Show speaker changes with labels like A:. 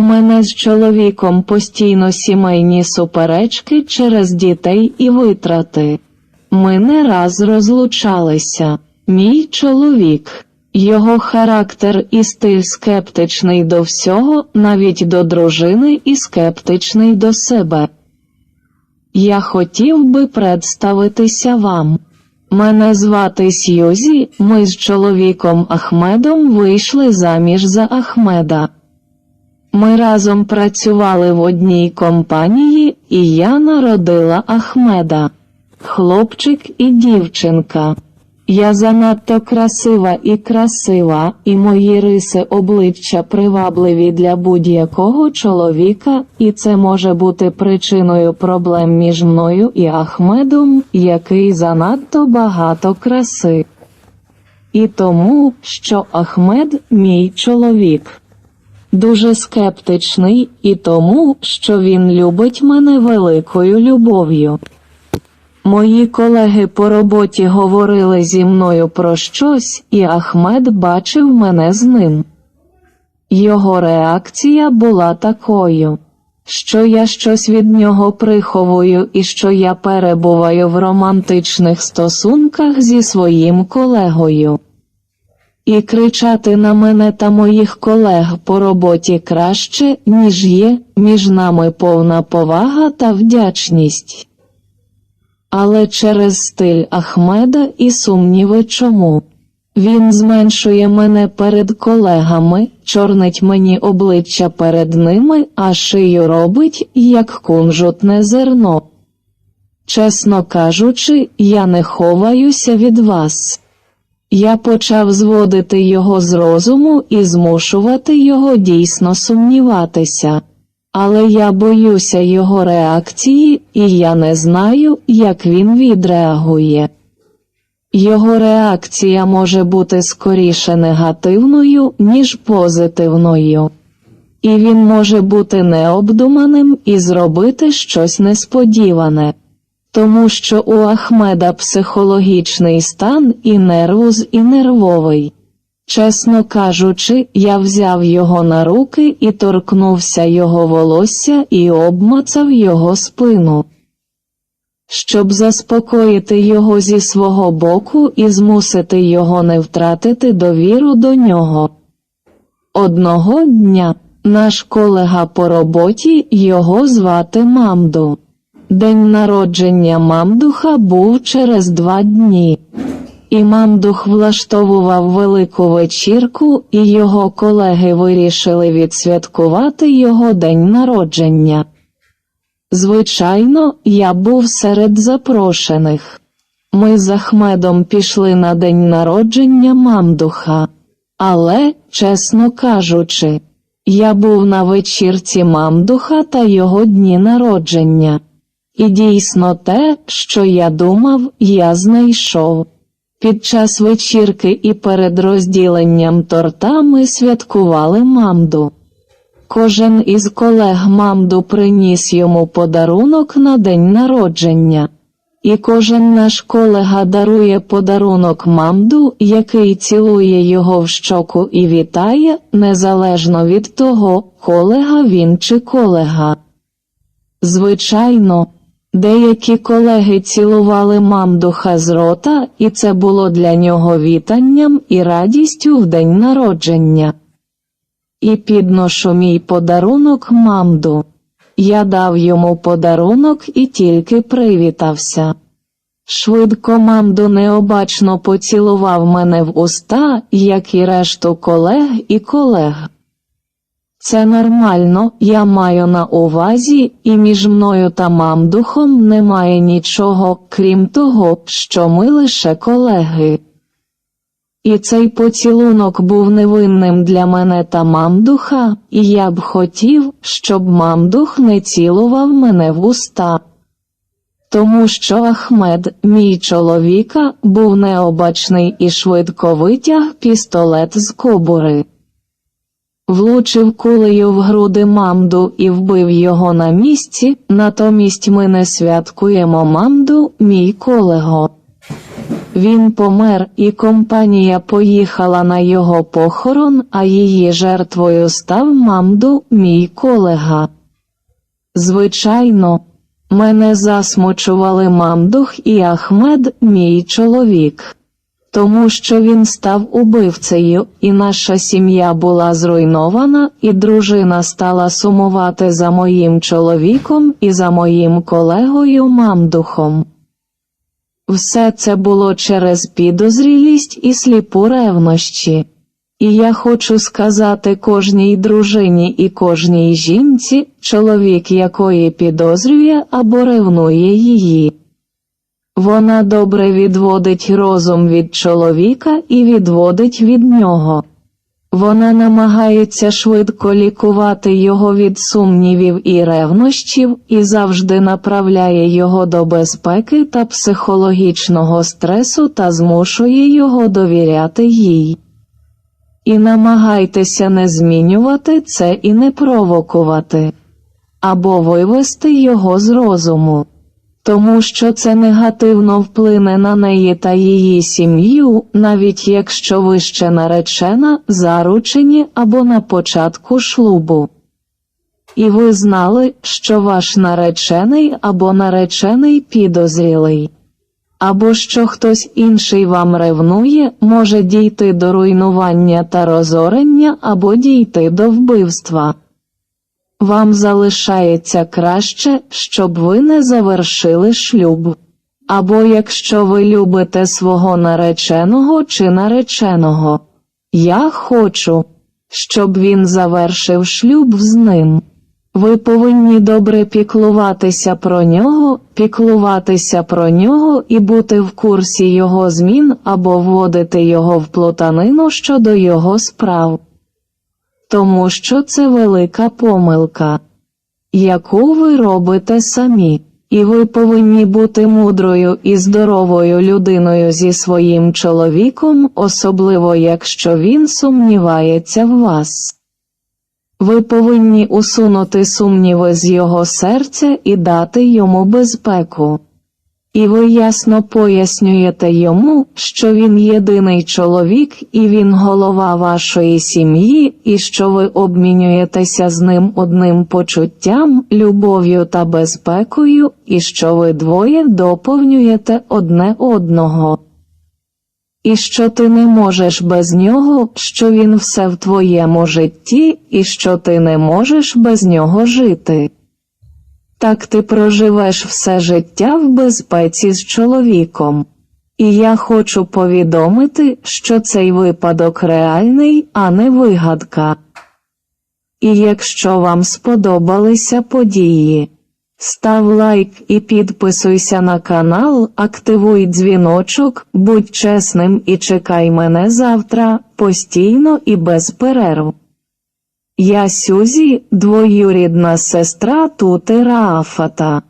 A: мене з чоловіком постійно сімейні суперечки через дітей і витрати. Ми не раз розлучалися. Мій чоловік, його характер і стиль скептичний до всього, навіть до дружини, і скептичний до себе. Я хотів би представитися вам. Мене звати Сьюзі, ми з чоловіком Ахмедом вийшли заміж за Ахмеда. Ми разом працювали в одній компанії, і я народила Ахмеда. Хлопчик і дівчинка. Я занадто красива і красива, і мої риси обличчя привабливі для будь-якого чоловіка, і це може бути причиною проблем між мною і Ахмедом, який занадто багато краси. І тому, що Ахмед мій чоловік. Дуже скептичний і тому, що він любить мене великою любов'ю. Мої колеги по роботі говорили зі мною про щось, і Ахмед бачив мене з ним. Його реакція була такою, що я щось від нього приховую і що я перебуваю в романтичних стосунках зі своїм колегою. І кричати на мене та моїх колег по роботі краще, ніж є, між нами повна повага та вдячність. Але через стиль Ахмеда і сумніви чому. Він зменшує мене перед колегами, чорнить мені обличчя перед ними, а шию робить, як кунжутне зерно. Чесно кажучи, я не ховаюся від вас. Я почав зводити його з розуму і змушувати його дійсно сумніватися. Але я боюся його реакції, і я не знаю, як він відреагує. Його реакція може бути скоріше негативною, ніж позитивною. І він може бути необдуманим і зробити щось несподіване. Тому що у Ахмеда психологічний стан і нервуз, і нервовий. Чесно кажучи, я взяв його на руки і торкнувся його волосся і обмацав його спину. Щоб заспокоїти його зі свого боку і змусити його не втратити довіру до нього. Одного дня наш колега по роботі його звати Мамду. День народження Мамдуха був через два дні. І Мамдух влаштовував велику вечірку, і його колеги вирішили відсвяткувати його день народження. Звичайно, я був серед запрошених. Ми з Ахмедом пішли на день народження Мамдуха. Але, чесно кажучи, я був на вечірці Мамдуха та його дні народження. І дійсно те, що я думав, я знайшов. Під час вечірки і перед розділенням торта ми святкували мамду. Кожен із колег мамду приніс йому подарунок на день народження, і кожен наш колега дарує подарунок мамду, який цілує його в щоку і вітає, незалежно від того, колега він чи колега. Звичайно, Деякі колеги цілували мамдуха з рота, і це було для нього вітанням і радістю в день народження. І підношу мій подарунок мамду. Я дав йому подарунок і тільки привітався. Швидко мамду необачно поцілував мене в уста, як і решту колег і колег. Це нормально, я маю на увазі, і між мною та мамдухом немає нічого, крім того, що ми лише колеги. І цей поцілунок був невинним для мене та мамдуха, і я б хотів, щоб мамдух не цілував мене в уста. Тому що Ахмед, мій чоловіка, був необачний і швидко витяг пістолет з кобури влучив кулею в груди мамду і вбив його на місці, натомість ми не святкуємо мамду, мій колего. Він помер, і компанія поїхала на його похорон, а її жертвою став Мамду, мій колега. Звичайно, мене засмучували Мамдух і Ахмед, мій чоловік. Тому що він став убивцею, і наша сім'я була зруйнована, і дружина стала сумувати за моїм чоловіком і за моїм колегою Мамдухом. Все це було через підозрілість і сліпу ревнощі. І я хочу сказати кожній дружині і кожній жінці, чоловік якої підозрює або ревнує її. Вона добре відводить розум від чоловіка і відводить від нього. Вона намагається швидко лікувати його від сумнівів і ревнощів і завжди направляє його до безпеки та психологічного стресу та змушує його довіряти їй. І намагайтеся не змінювати це і не провокувати, або вивести його з розуму тому що це негативно вплине на неї та її сім'ю, навіть якщо ви ще наречена, заручені або на початку шлубу. І ви знали, що ваш наречений або наречений підозрілий, або що хтось інший вам ревнує, може дійти до руйнування та розорення або дійти до вбивства. Вам залишається краще, щоб ви не завершили шлюб. Або якщо ви любите свого нареченого чи нареченого, я хочу, щоб він завершив шлюб з ним. Ви повинні добре піклуватися про нього, піклуватися про нього і бути в курсі його змін або вводити його в плутанину щодо його справ тому що це велика помилка, яку ви робите самі, і ви повинні бути мудрою і здоровою людиною зі своїм чоловіком, особливо якщо він сумнівається в вас. Ви повинні усунути сумніви з його серця і дати йому безпеку. І ви ясно пояснюєте йому, що він єдиний чоловік і він голова вашої сім'ї, і що ви обмінюєтеся з ним одним почуттям, любов'ю та безпекою, і що ви двоє доповнюєте одне одного. І що ти не можеш без нього, що він все в твоєму житті, і що ти не можеш без нього жити. Так ти проживеш все життя в безпеці з чоловіком. І я хочу повідомити, що цей випадок реальний, а не вигадка. І якщо вам сподобалися події, став лайк і підписуйся на канал, активуй дзвіночок, будь чесним і чекай мене завтра постійно і без перерв. Я Сюзі, двоюрідна сестра Тути Раафата.